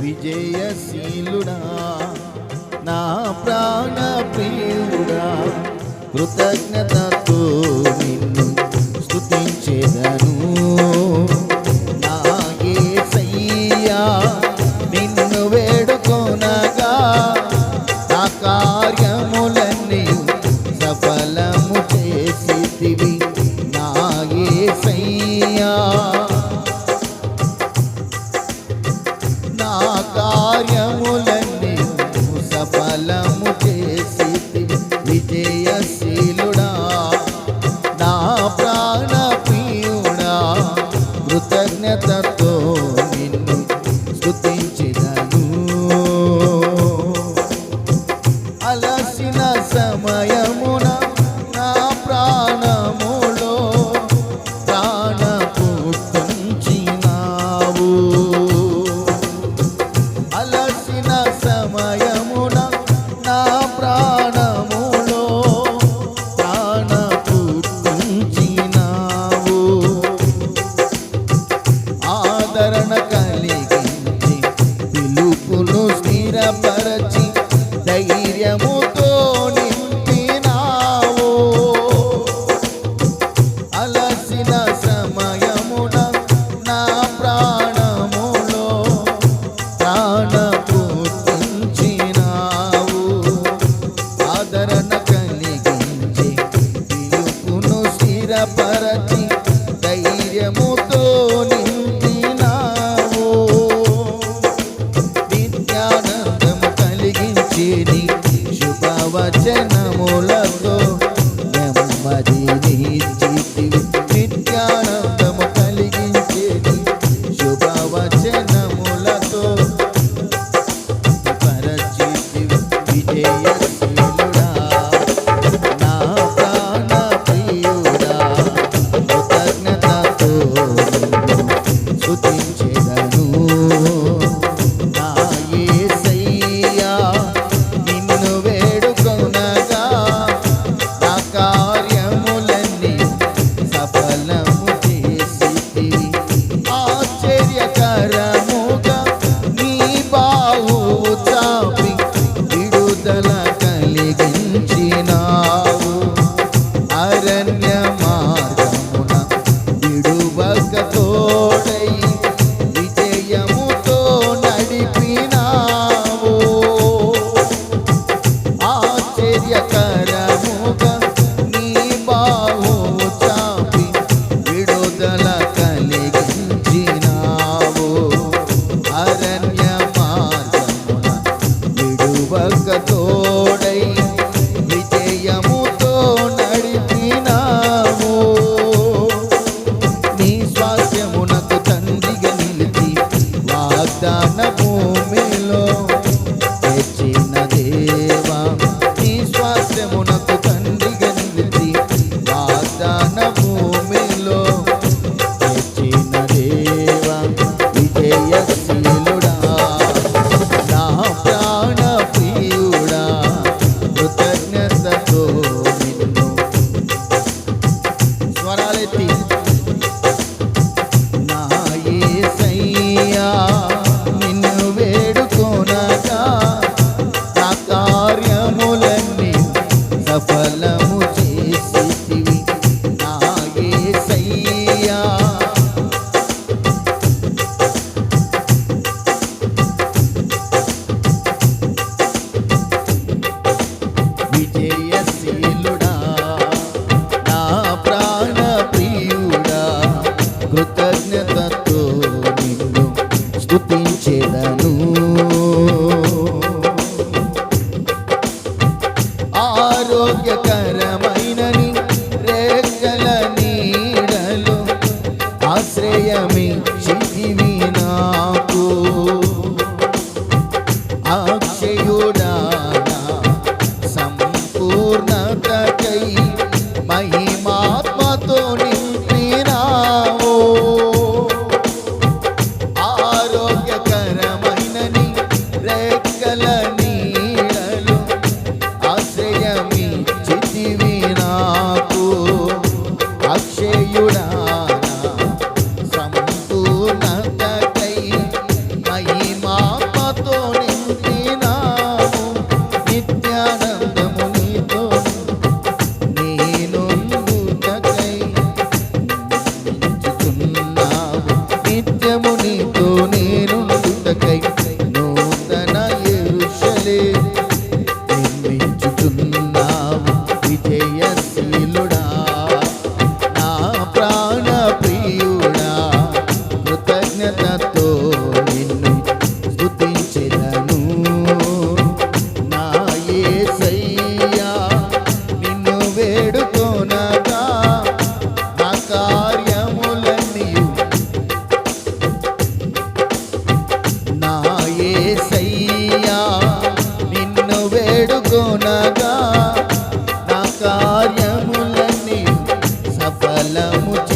విజయశీలుడా నా ప్రాణ ప్రియుడా కృతజ్ఞతతో నిన్ను స్థుతించేదను సమయమున ప్రాణ ఆదరణ కలిగించి పిలుపును స్థిరపరచి శుభవార్తిని శుభవచనములతో నెమ్మదిని నిత్యానందము కలిగించేది శుభవచనములతో పరచితి విజయ Yes, sir. ఫలము చేసి Bahia. salamu